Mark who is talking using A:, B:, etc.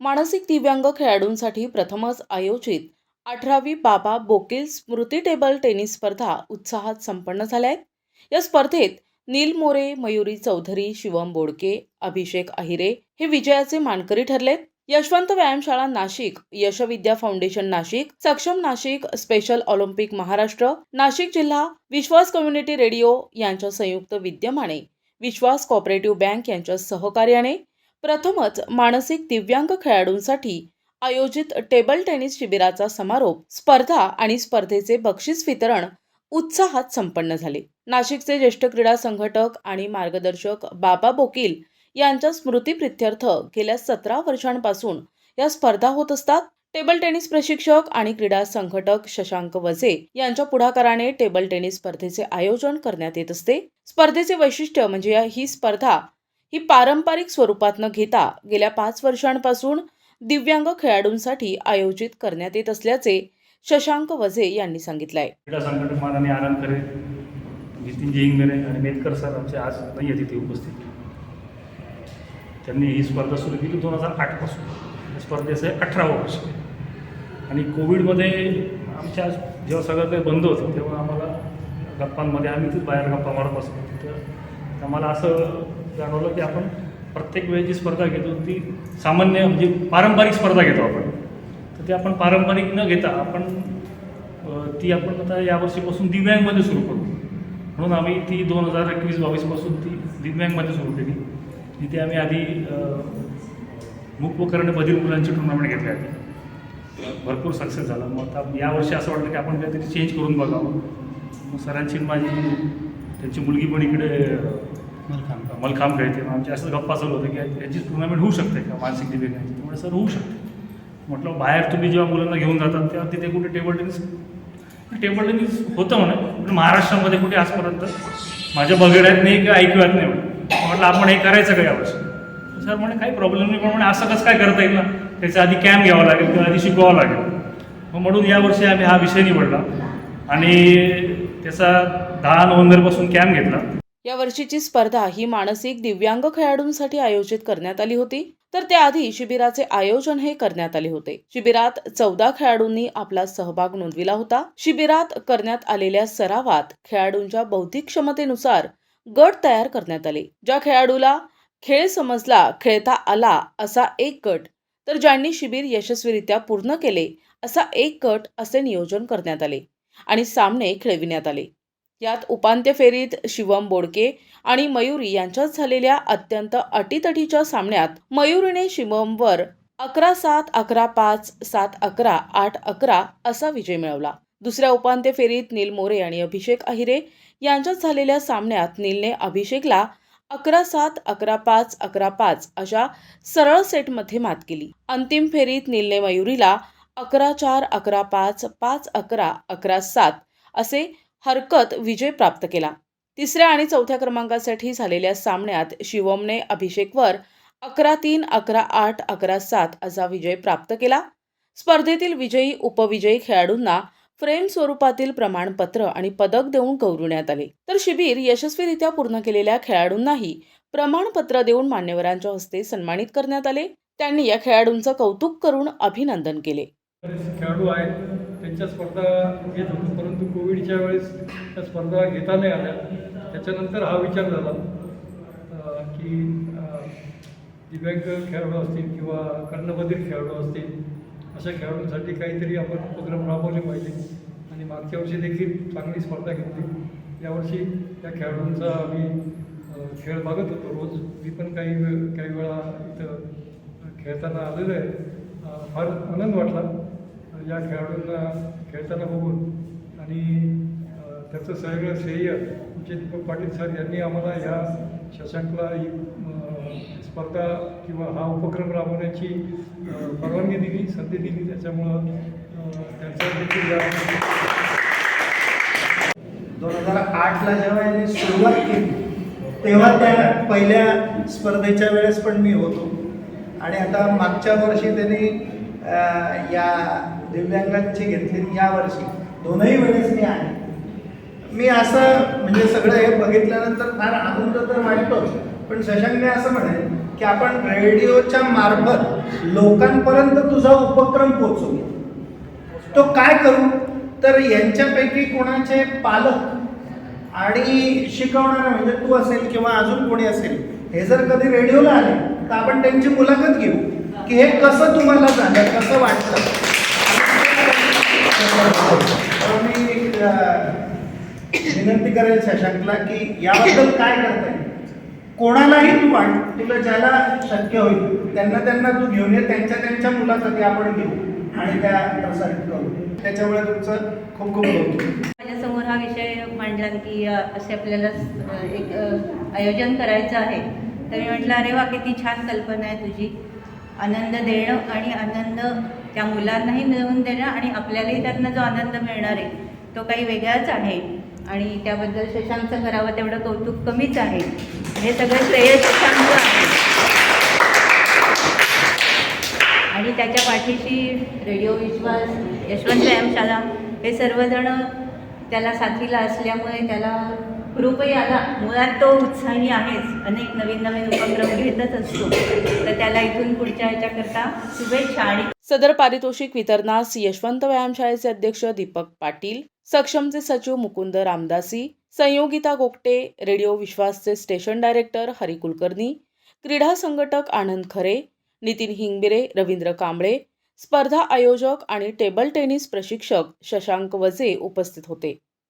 A: मानसिक दिव्यांग खेळाडूंसाठी प्रथमच आयोजित अठरावी बाबा बोकील स्मृती टेबल टेनिस स्पर्धा उत्साहात संपन्न झाल्या आहेत. या स्पर्धेत नील मोरे मयुरी चौधरी शिवम बोडके अभिषेक अहिरे हे विजयाचे मानकरी ठरलेत. यशवंत व्यायामशाळा Nashik Yashvidya foundation Nashik Saksham Nashik special Olympic Maharashtra Nashik जिल्हा विश्वास कम्युनिटी रेडिओ यांच्या संयुक्त विद्यमाने विश्वास कॉपरेटिव्ह बँक यांच्या सहकार्याने प्रथमच मानसिक दिव्यांग खेळाडूंसाठी आयोजित टेबल टेनिस शिबिराचा समारोप स्पर्धा आणि स्पर्धेचे बक्षीस वितरण उत्साहात संपन्न झाले. नाशिकचे ज्येष्ठ क्रीडा संघटक आणि मार्गदर्शक बाबा बोकील यांच्या स्मृतीप्रित्यर्थ गेल्या सतरा वर्षांपासून या स्पर्धा होत असतात. टेबल टेनिस प्रशिक्षक आणि क्रीडा संघटक शशांक वझे यांच्या पुढाकाराने टेबल टेनिस स्पर्धेचे आयोजन करण्यात येत असते. स्पर्धेचे वैशिष्ट्य म्हणजे या- ही स्पर्धा ही पारंपरिक स्वरूपात न घेता गेल्या पाच वर्षांपासून दिव्यांग खेळाडूंसाठी आयोजित करण्यात येत असल्याचे शशांक वझे यांनी सांगितलंय.
B: क्रीडा संघटक नितीनजी इंगरे आणि मेतकर सर आमचे आज नाही आहेत इथे उपस्थित. त्यांनी ही स्पर्धा सुरू केली दोन हजार आठपासून स्पर्धेचं आहे अठरावं वर्ष आणि कोविडमध्ये आमच्या जेव्हा सगळं काही बंद होतं तेव्हा आम्हाला गप्पांमध्ये आम्ही तिथे बाहेर गप्पा मारत असतो तिथं आम्हाला असं जाणवलं की आपण प्रत्येक वेळेस जी स्पर्धा घेतो ती सामान्य म्हणजे पारंपरिक स्पर्धा घेतो आपण. तर ते आपण पारंपरिक न घेता आपण ती आपण आता यावर्षीपासून दिव्यांगमध्ये सुरू करू. म्हणून आम्ही ती दोन हजार एकवीस बावीसपासून ती दिव्यांगमध्ये सुरू केली. जिथे आम्ही आधी मूक व बधीर मुलांची टुर्नामेंट घेतली आधी भरपूर सक्सेस झाला. मग आता यावर्षी असं वाटलं की आपण काहीतरी चेंज करून बघावं. मग सरांची माझी त्यांची मुलगी पण इकडे मलखांब खेळते मग आमच्या असं गप्पा चालू होतं की याची टुर्नामेंट होऊ शकते का? मानसिक दिव्यांगांची त्यामुळे सर होऊ शकते. म्हटलं बाहेर तुम्ही जेव्हा मुलांना घेऊन जातात तेव्हा तिथे कुठे टेबल टेनिस टेबल टेनिस होतं म्हणा. पण महाराष्ट्रामध्ये कुठे आजपर्यंत माझ्या बघण्यात नाही किंवा ऐकूयात नाही म्हटलं आपण हे करायचं का यावर्षी सर म्हणे काही प्रॉब्लेम नाही पण म्हणे असं कसं काय करता येईल ना? त्याचं आधी कॅम्प घ्यावा लागेल किंवा आधी शिकवावं लागेल. मग म्हणून यावर्षी आम्ही हा विषय निवडला. आणि त्याचा दहा नोव्हेंबरपासून कॅम्प घेतला.
A: या वर्षीची स्पर्धा ही मानसिक दिव्यांग खेळाडूंसाठी आयोजित करण्यात आली होती. तर त्याआधी शिबिराचे आयोजन हे करण्यात आले होते. शिबिरात चौदा खेळाडूंनी आपला सहभाग नोंदविला होता. शिबिरात करण्यात आलेल्या सरावात खेळाडूंच्या बौद्धिक क्षमतेनुसार गट तयार करण्यात आले. ज्या खेळाडूला खेळ समजला खेळता आला असा एक गट तर ज्यांनी शिबिर यशस्वीरित्या पूर्ण केले असा एक गट असे नियोजन करण्यात आले आणि सामने खेळविण्यात आले. यात उपांत्य फेरीत शिवम बोडके आणि मयुरी यांच्यात झालेल्या अत्यंत अटीतटीच्या सामन्यात मयुरीने शिवमवर अकरा सात अकरा पाच सात अकरा आठ अकरा असा विजय मिळवला. दुसऱ्या उपांत्य फेरीत नील मोरे आणि अभिषेक अहिरे यांच्यात झालेल्या सामन्यात नीलने अभिषेकला अकरा सात अकरा पाच अकरा पाच अशा सरळ सेटमध्ये मात केली. अंतिम फेरीत नीलने मयुरीला अकरा चार अकरा पाच पाच अकरा अकरा सात असे हरकत विजय प्राप्त केला. तिसऱ्या आणि चौथ्या क्रमांकासाठी झालेल्या सामन्यात शिवमने अभिषेकवर अकरा तीन अकरा आठ अकरा सात असा विजय प्राप्त केला. स्पर्धेतील विजयी उपविजयी खेळाडूंना फ्रेम स्वरूपातील प्रमाणपत्र आणि पदक देऊन गौरवण्यात आले. तर शिबिर यशस्वीरित्या पूर्ण केलेल्या खेळाडूंनाही प्रमाणपत्र देऊन मान्यवरांच्या हस्ते सन्मानित करण्यात आले. त्यांनी या खेळाडूंचं कौतुक करून अभिनंदन केले.
C: खेळाडू आहेत. त्यांच्या स्पर्धा घेत होतो. परंतु कोविडच्या वेळेस त्या स्पर्धा घेता नाही आल्या. त्याच्यानंतर हा विचार झाला की दिव्यांग खेळाडू असतील किंवा कर्णबधीर खेळाडू असतील अशा खेळाडूंसाठी काहीतरी आपण उपक्रम राबवले पाहिजे. आणि मागच्या वर्षी देखील चांगली स्पर्धा घेतली. यावर्षी त्या खेळाडूंचा आम्ही खेळ बघत होतो रोज. मी पण काही वेळ काही वेळा इथं खेळताना आलेलो आहे. फार आनंद वाटला. या खेळाडूंना खेळताना बघून आणि त्याचं सगळं श्रेय आमचे पाटील सर यांनी आम्हाला ह्या शशांकला ही स्पर्धा किंवा हा उपक्रम राबवण्याची परवानगी दिली संधी दिली. त्याच्यामुळं त्यांचा त्यांचं देखील
D: दोन हजार आठला जेव्हा यांनी सुरुवात केली तेव्हा त्या पहिल्या स्पर्धेच्या वेळेस पण मी होतो. आणि आता मागच्या वर्षी त्यांनी या दिव्यांगांची घेतली या वर्षी. दोनही वेळेस मी आहे मी असं म्हणजे सगळं हे बघितल्यानंतर फार आनंद तर वाटतोच. पण शशांकने असं म्हणेन की आपण रेडिओच्या मार्फत लोकांपर्यंत तुझा उपक्रम पोचवू तो काय करू? तर यांच्यापैकी कोणाचे पालक आणि शिकवणारा म्हणजे तू असेल किंवा अजून कोणी असेल हे जर कधी रेडिओला आले तर आपण त्यांची मुलाखत घेऊ. की हे कसं तुम्हाला झालं? कसं वाटलं? मी विनंती करेल शशांकला की याबद्दल काय करताय कोणालाही तू आण तुला ज्याला शक्य होईल त्यांना त्यांना तू घेऊन ये त्यांच्या त्यांच्या मुलासाठी आपण घेऊ आणि त्या प्रसारित करू. त्याच्यामुळे तुमचं खूप खूप कौतुक
E: माझ्यासमोर हा विषय मांडला की असे आपल्याला एक आयोजन करायचं आहे. तर मी म्हटलं अरे वा किती छान कल्पना आहे तुझी. आनंद देणं आणि आनंद त्या मुलांनाही मिळवून देणं आणि आपल्यालाही त्यांना जो आनंद मिळणार आहे तो काही वेगळाच आहे. आणि त्याबद्दल शशांकचं करावं तेवढं कौतुक कमीच आहे. हे सगळं श्रेय शशांक आहे. आणि त्याच्या पाठीशी रेडिओ विश्वास यशवंत व्यायामशाला हे सर्वजण त्याला साथीला असल्यामुळे त्याला ग्रुपही मुळात तो उत्साही आहेच. अनेक नवीन नवीन उपक्रम घेतच असतो. तर त्याला इथून पुढच्या याच्याकरता शुभेच्छा आणि
A: सदर पारितोषिक वितरणास यशवंत व्यायामशाळेचे अध्यक्ष दीपक पाटील सक्षमचे सचिव मुकुंद रामदासी संयोगिता गोगटे रेडिओ विश्वासचे स्टेशन डायरेक्टर हरी कुलकर्णी क्रीडा संघटक आनंद खरे नितीन हिंगबिरे रवींद्र कांबळे स्पर्धा आयोजक आणि टेबल टेनिस प्रशिक्षक शशांक वजे उपस्थित होते.